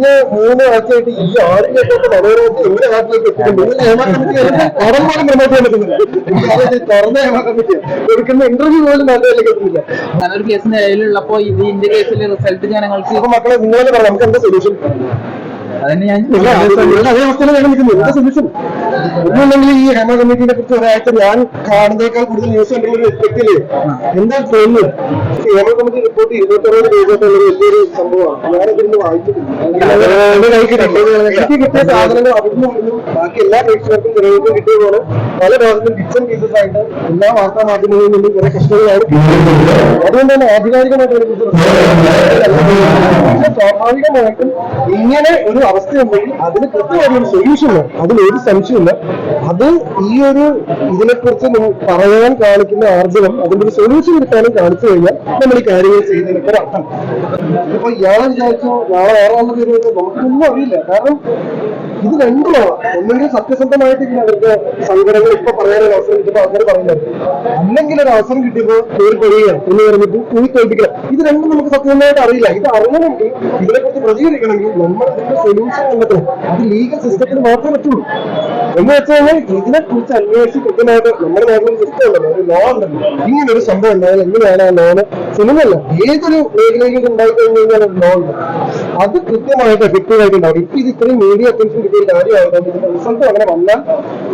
കഴിഞ്ഞ മൂന്ന് ആഴ്ചയായിട്ട് ഈ ആരും കേട്ടൊക്കെ മനോരമത്തിൽ എങ്ങനെ നാട്ടിലേക്ക് എത്തിയിട്ടുണ്ട് നിങ്ങൾ നിയമ കമ്മിറ്റി പടം പോലും പ്രൊമോട്ട് തുറന്ന നിയമ കമ്മിറ്റി കൊടുക്കുന്ന ഇന്റർവ്യൂ പോലും നാട്ടിലേക്ക് എത്തുന്നില്ല അങ്ങനെ ഒരു കേസ് നിലവിലുള്ളപ്പോ ഇത് ഇന്ത്യ കേസിൽ റിസൾട്ട് ജനങ്ങൾക്ക് മക്കളെ നിങ്ങൾ പറയാം നമുക്ക് എന്താ സൊല്യൂഷൻ അതന്നെ ഞാൻ അത് നിൽക്കുന്നത്. എന്താ സൊല്യൂഷൻ ഒന്നുമില്ലെങ്കിൽ ഈ ഹേമ കമ്മിറ്റിനെ കുറിച്ച് ഒരാഴ്ച ഞാൻ കാണുന്നേക്കാൾ കൂടുതൽ ന്യൂസ് കണ്ടുള്ള എന്താ തോന്നുന്നു ഈ ഹേമ കമ്മിറ്റി റിപ്പോർട്ട് ഇരുപത്തറുപത് പേജൊക്കെയുള്ള ഒരു വലിയൊരു സംഭവമാണ്. ഞാനതിന് വായിച്ചിട്ടില്ല. എനിക്ക് കിട്ടിയ സാധനങ്ങൾ അവിടുന്ന് ഇവിടുന്ന് ബാക്കി എല്ലാ പ്രേക്ഷകർക്കും ജനങ്ങൾക്കും കിട്ടിയ പല ഭാഗത്തും പീസസ് ആയിട്ട് എല്ലാ വാർത്താ മാധ്യമങ്ങളിൽ നിന്നും കുറെ പ്രശ്നങ്ങളാണ് അതുകൊണ്ട് തന്നെ ആധികാരികമായിട്ട് അതിനെക്കുറിച്ച് സ്വാഭാവികമായിട്ടും ഇങ്ങനെ ഒരു അവസ്ഥയുണ്ടെങ്കിൽ അതിന് കൃത്യമായ ഒരു സൊല്യൂഷൻ വേണം. അതിൽ ഒരു സംശയമില്ല അത് ഈ ഒരു ഇതിനെക്കുറിച്ച് പറയാൻ കാണിക്കുന്ന ആർജവം അതിന്റെ ഒരു സൊല്യൂഷൻ കിട്ടാനും കാണിച്ചു കഴിഞ്ഞാൽ നമ്മൾ ഈ കാര്യങ്ങൾ ചെയ്യുന്നതിനൊക്കെ ഒരു അർത്ഥം. ഇപ്പൊ ഇയാളെ വിചാരിച്ചു നാളെ വേറെ വരുമെന്ന് നമുക്കൊന്നും അറിയില്ല. കാരണം ഇത് രണ്ടുമാണ്. ഒന്നുകിൽ ഇങ്ങനെ അവർക്ക് സങ്കടങ്ങൾ ഇപ്പൊ പറയാനൊരു അവസരം കിട്ടുമ്പോൾ അങ്ങനെ പറയുന്നത്. അല്ലെങ്കിൽ ഒരു അവസരം കിട്ടിയപ്പോൾ പേര് പറയുകയാണ് എന്ന് പറഞ്ഞിട്ട് കൂടി തോൽപ്പിക്കണം ഇത് രണ്ടും നമുക്ക് സത്യസന്ധമായിട്ട് അറിയില്ല. ഇത് അറിയണമെങ്കിൽ ഇതിനെക്കുറിച്ച് പ്രതികരിക്കണമെങ്കിൽ നമ്മൾ ഇതിന്റെ സൊല്യൂഷൻ കണ്ടെത്തണം. അത് ലീഗൽ സിസ്റ്റത്തിന് മാത്രമേ പറ്റുള്ളൂ. എന്ന് വെച്ച് കഴിഞ്ഞാൽ ഇതിനെ കുറിച്ച് അന്വേഷിച്ച് കൃത്യമായിട്ട് നമ്മുടെ നാട്ടിൽ സിസ്റ്റം ഉണ്ടല്ലോ ഒരു ലോ ഉണ്ടല്ലോ. ഇങ്ങനെ ഒരു സംഭവം ഉണ്ടായാലും എങ്ങനെയാണ് ആ ലോണ് സിനിമയല്ല ഏതൊരു മേഖലയിൽ ഇത് ഉണ്ടായി കഴിഞ്ഞു കഴിഞ്ഞാൽ ലോ ഉണ്ട്. അത് കൃത്യമായിട്ട് എഫക്റ്റീവ് ആയിട്ടുണ്ടാവും ഇപ്പൊ ഇത് ഇത്രയും മീഡിയ അറ്റൻഷൻ കിട്ടിയ കാര്യമായതുകൊണ്ട് ഇതിന്റെ റിസൾട്ട് അങ്ങനെ വന്നാൽ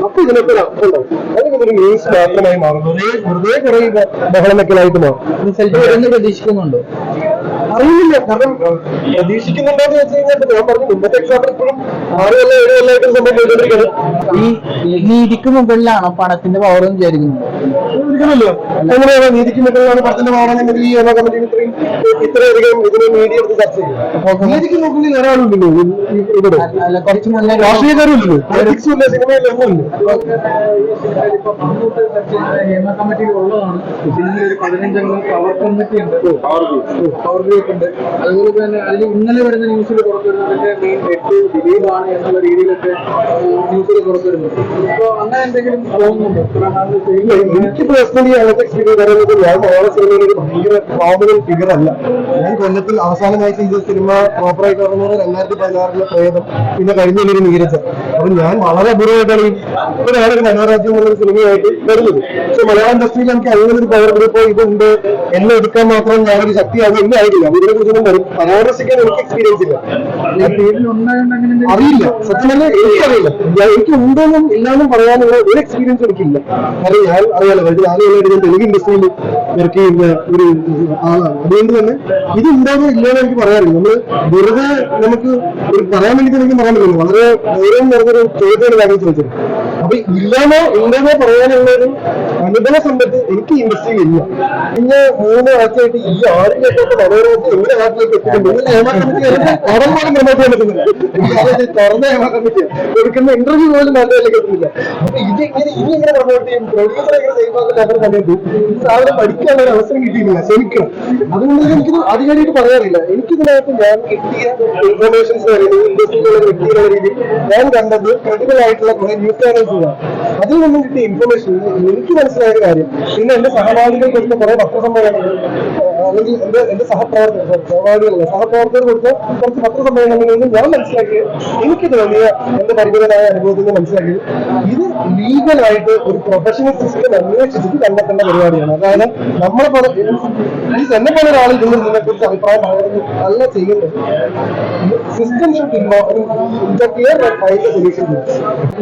അപ്പൊ ഇതിനൊക്കെ ഒരു അർത്ഥം ഉണ്ടാവും. അല്ലെങ്കിൽ ഒരു ന്യൂസ് മാത്രമായി മാറും വെറുതെ കുറെ ബഹളം വെക്കലായിട്ട് മാറും. പ്രതീക്ഷിക്കുന്നുണ്ടോ. അറിയില്ല. കാരണം പ്രതീക്ഷിക്കുന്നുണ്ടോ എന്ന് വെച്ച് കഴിഞ്ഞാൽ ഞാൻ പറഞ്ഞു മുമ്പത്തെ എക്സാമ്പിൾ ഇപ്പോഴും ആറ് കൊല്ലം ഏഴ് കൊല്ലമായിട്ട് സംഭവം ഈ നീതിക്ക് മുകളിലാണോ പണത്തിന്റെ പവർ വിചാരിക്കുന്നത്? ഒരിക്കലുമല്ലോ എങ്ങനെയാണ് നീതിക്ക് മുകളിലാണ് പടത്തിന്റെ മാറാനെങ്കിൽ ഈ എന്ന കമ്മിറ്റി ഇത്രയും ഇത്രയധികം ഇതിനെ മീഡിയ എടുത്ത് ചർച്ച ചെയ്യും. നീതിക്ക് മുകളിൽ ഒരാളുണ്ടല്ലോ ഇവിടെ. അല്ല കുറച്ച് മുന്നേ രാഷ്ട്രീയക്കാരുണ്ടല്ലോ. പൊളിറ്റിക്സും ഇല്ല സിനിമയിലും ഒന്നുമില്ല? ഹേമ കമ്മിറ്റി ഉള്ളതാണ്. ഇതിന് ഒരു പതിനഞ്ചംഗ പവർ കമ്മിറ്റി ഉണ്ട്. പവർ ഗ്രൂപ്പ് ഉണ്ട് അതുപോലെ തന്നെ അതിൽ ഇന്നലെ വരുന്ന ന്യൂസിൽ പുറത്തു മെയിൻ ഹെഡ് ദിലീപാണ് എന്നുള്ള രീതിയിലൊക്കെ ന്യൂസിൽ അങ്ങനെ എന്തെങ്കിലും തോന്നുന്നുണ്ടോ? പേഴ്സണലി അങ്ങനത്തെ എക്സ്പീരിയൻസ് പറയുന്നത് ഞാൻ മലയാള സിനിമയിൽ ഒരു ഭയങ്കര പ്രോമിനന്റ് ഫിഗർ അല്ല. ഞാൻ കൊല്ലത്തിൽ അവസാനമായി ചെയ്ത സിനിമ പ്രോപ്പറായിട്ട് പറഞ്ഞത് രണ്ടായിരത്തി പതിനാറിലെ പ്രേതം പിന്നെ കഴിഞ്ഞ ഒരു നീരജ്. അപ്പൊ ഞാൻ വളരെ അപൂർവമായിട്ടാണ് ഈ ഒരാളൊരു മനോരാജ്യം എന്നുള്ള സിനിമയായിട്ട് വരുന്നത്. പക്ഷെ മലയാള ഇൻഡസ്ട്രിയിൽ എനിക്ക് അങ്ങനെ ഒരു പവർ ഗ്രൂപ്പോ ഇതുണ്ട്. എന്നെ എടുക്കാൻ മാത്രം ഞാനൊരു ശക്തിയാകും എന്നെ ആയിട്ടില്ല ഇതിനെ കുറിച്ചൊന്നും വരും. പരാമർശിക്കാൻ എനിക്ക് എക്സ്പീരിയൻസ് ഇല്ല. അറിയില്ല. സത്യം പറഞ്ഞാൽ എനിക്കറിയില്ല. എനിക്ക് ഉണ്ടെന്നും ഇല്ലാന്നും പറയാനുള്ള ഒരു എക്സ്പീരിയൻസ് എനിക്കില്ല. കാരണം ഞാൻ അറിയാലോ കൊല്ലമായിട്ട് ഞാൻ തെലുങ്ക് ഇൻഡസ്ട്രിയിൽ വർക്ക് ചെയ്യുന്ന ഒരു ആളാണ്. അതുകൊണ്ട് തന്നെ ഇത് ഉണ്ടോന്നോ ഇല്ലയോ എനിക്ക് പറയാറില്ല നമ്മൾ വെറുതെ നമുക്ക് ഒരു പറയാൻ വേണ്ടി എനിക്ക് പറയാൻ പറ്റില്ല വളരെ ഗൗരവം നിറഞ്ഞൊരു ചോദ്യമാണ് കാര്യം ചോദിച്ചത്. അപ്പൊ ഇല്ലാന്നോ ഉണ്ടെന്നോ പറയാനുള്ള ഒരു അനുഭവ സമ്പത്ത് എനിക്ക് ഇൻഡസ്ട്രിയിൽ ഇല്ല. പിന്നെ മൂന്ന് ആൾക്കായിട്ട് ഈ ആരും വളരെ എങ്ങനെ നാട്ടിലേക്ക് നിങ്ങൾ ഹേമ കമ്മിറ്റി തുറന്ന ഇന്റർവ്യൂ പോലും നാട്ടിലേക്ക് എത്തുന്നില്ല അപ്പൊ ഇത് ഇങ്ങനെ ഇങ്ങനെ പ്രൊമോട്ട് ചെയ്യും പ്രൊഡ്യൂസർ എങ്ങനെ സേഫ് ആക്കുന്ന അവർ കണ്ടിട്ട് ഈ സാധനം പഠിക്കാനുള്ള ഒരു അവസരം കിട്ടിയില്ല ശരിക്കും അതുകൊണ്ട് എനിക്ക് അധികാരിയായിട്ട് പറയാറില്ല. എനിക്കിതിനകത്ത് ഞാൻ കിട്ടിയ ഇൻഫർമേഷൻസ് ഇൻഡസ്ട്രിയിലുള്ള വ്യക്തികളുടെ രീതിയിൽ ഞാൻ കണ്ടത് ക്രെഡിബിൾ ആയിട്ടുള്ള കുറെ ന്യൂസ് ചാനൽസ് അതിൽ നിന്നും കിട്ടിയ ഇൻഫർമേഷൻ എനിക്ക് ഒരു കാര്യം. പിന്നെ എന്റെ സഹപാഠികൾ കൊടുത്ത കുറെ പത്രസമ്മേളനങ്ങൾ അല്ലെങ്കിൽ എന്റെ എന്റെ സഹപ്രവർത്തകർ സഹപാഠികളല്ല സഹപ്രവർത്തകർ കൊടുത്ത കുറച്ച് പത്രസമ്മേളനങ്ങളിൽ നിന്ന് ഞാൻ മനസ്സിലാക്കിയത് എനിക്ക് തോന്നിയ എന്റെ പരിമിതമായ അനുഭവത്തിൽ നിന്ന് മനസ്സിലാക്കിയത് ഇത് ലീഗലായിട്ട് ഒരു പ്രൊഫഷണൽ സിസ്റ്റം അന്വേഷിച്ചിട്ട് കണ്ടെത്തേണ്ട പരിപാടിയാണ്. അതായത് നമ്മളെ പോലെ എന്നെ പോലെ ഒരാൾ ഇതിൽ നിന്നെ കുറിച്ച് അഭിപ്രായം പറയുന്നത് അല്ല ചെയ്യുന്നത് സിസ്റ്റം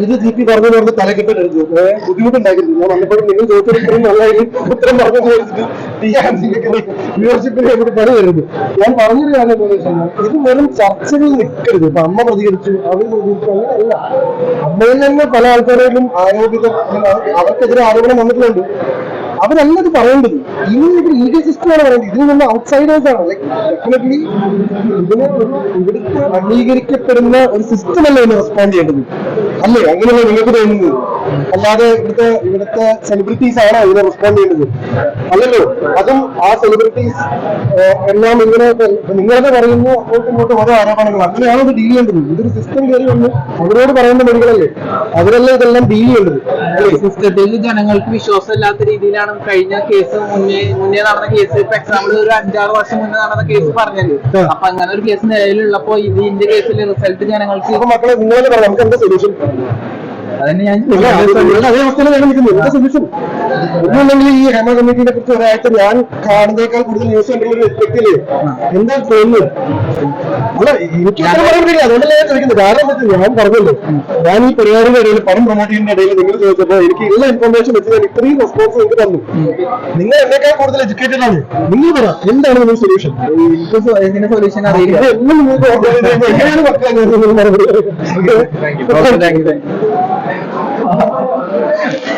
ഇത് ജി പി പറഞ്ഞു പറഞ്ഞ് തലക്കെട്ട് എടുത്തു ബുദ്ധിമുട്ടുണ്ടായിരുന്നു ഞാൻ വന്നപ്പോഴും നിങ്ങൾ ഇത്രയും നല്ലതായിട്ട് ഉത്തരം പറഞ്ഞു വ്യൂവർഷിപ്പിന് എവിടെ പണി വരുന്നത് ഞാൻ പറഞ്ഞൊരു കാര്യം എന്താണെന്ന് ഇത് വെറും ചർച്ചകൾ നിൽക്കരുത്. ഇപ്പൊ അമ്മ പ്രതികരിച്ചു അവർ പ്രതികരിച്ചു അങ്ങനെയല്ല. അമ്മയിൽ തന്നെ പല ആൾക്കാരെയും ആരോപിത അവർക്കെതിരെ ആരോപണം വന്നിട്ടുണ്ട്. അവരല്ല ഇത് പറയേണ്ടത്. ഇനി ഇത് ലീഗൽ സിസ്റ്റമാണ് പറയേണ്ടത്. ഇതിൽ നിന്ന് ഔട്ട്സൈഡേഴ്സ് ആണ്. ഡെഫിനറ്റ്ലി ഇതിനെ ഒരു ഇവിടുത്തെ അംഗീകരിക്കപ്പെടുന്ന ഒരു സിസ്റ്റമല്ല ഇതിന് റെസ്പോണ്ട് ചെയ്യേണ്ടത്? അല്ലേ? അങ്ങനെയല്ല നിങ്ങൾക്ക് തോന്നുന്നത്? അല്ലാതെ ഇവിടുത്തെ ഇവിടുത്തെ സെലിബ്രിറ്റീസ് ആണോ ഇതിനെ റെസ്പോണ്ട് ചെയ്യുന്നത്? അല്ലല്ലോ അതും ആ സെലിബ്രിറ്റീസ് എല്ലാം ഇങ്ങനെ നിങ്ങളൊക്കെ പറയുന്നു അങ്ങോട്ടും ഇങ്ങോട്ടും ഓരോ ആരോപണങ്ങൾ. അങ്ങനെയാണ് ഇത് ഡീൽ ചെയ്യേണ്ടത്. ഇതൊരു സിസ്റ്റം കയറി വന്ന് അവരോട് പറയുന്ന മൊഴികളല്ലേ അവരല്ലേ ഇതെല്ലാം ഡീൽ ചെയ്യേണ്ടത്? സിസ്റ്റത്തിൽ ജനങ്ങൾക്ക് വിശ്വാസമില്ലാത്ത രീതിയിലാണ് കഴിഞ്ഞ കേസ് മുന്നേ മുന്നേ നടന്ന കേസ് ഇപ്പൊ എക്സാമ്പിൾ ഒരു അഞ്ചാറ് വർഷം മുന്നേ നടന്ന കേസ് പറഞ്ഞത്. അപ്പൊ അങ്ങനെ ഒരു കേസ് നിലവിലുള്ളപ്പോ ഇതിന്റെ കേസിൽ റിസൾട്ട് ജനങ്ങൾക്ക് മക്കളെ നിങ്ങളെ പറയാം നമുക്ക് എന്താ സൊല്യൂഷൻ അതന്നെ ഞാൻ ഇല്ല, ഞാൻ അതേ അവസ്ഥയിൽ ഞാൻ നിൽക്കുന്നത്. എന്താ സൊല്യൂഷൻ ഒന്നുമില്ലെങ്കിൽ ഈ ഹേമ കമ്മിറ്റിനെ കുറിച്ച് ഒരാഴ്ച ഞാൻ കാണുന്നേക്കാൾ കൂടുതൽ ന്യൂസ് കണ്ടുള്ള ഒരു എന്താ തോന്നുന്നത്? അല്ല എനിക്ക് ഉത്തരം പറയാൻ പറ്റില്ല. അതുകൊണ്ടല്ലേ ഞാൻ ചോദിക്കുന്നത്. കാരണം വെച്ചാൽ ഞാൻ പറഞ്ഞല്ലോ. ഞാൻ ഈ പരിപാടിയുടെ ഇടയിൽ പണം പ്രൊമോട്ട് ചെയ്യുന്ന ഇടയിൽ നിങ്ങൾ ചോദിച്ചപ്പോ എനിക്ക് ഉള്ള ഇൻഫർമേഷൻ വെച്ച് ഞാൻ ഇത്രയും റെസ്പോൺസ് നിങ്ങൾക്ക് തന്നു. നിങ്ങൾ എന്നേക്കാൾ കൂടുതൽ എഡ്യൂക്കേറ്റഡ് ആണ്. നിങ്ങൾ പറ എന്താണ് നിങ്ങൾ സൊല്യൂഷൻ എനിക്ക് സൊല്യൂഷൻ അറിയില്ല. എങ്ങനെയാണ് മക്കളെ? Amen.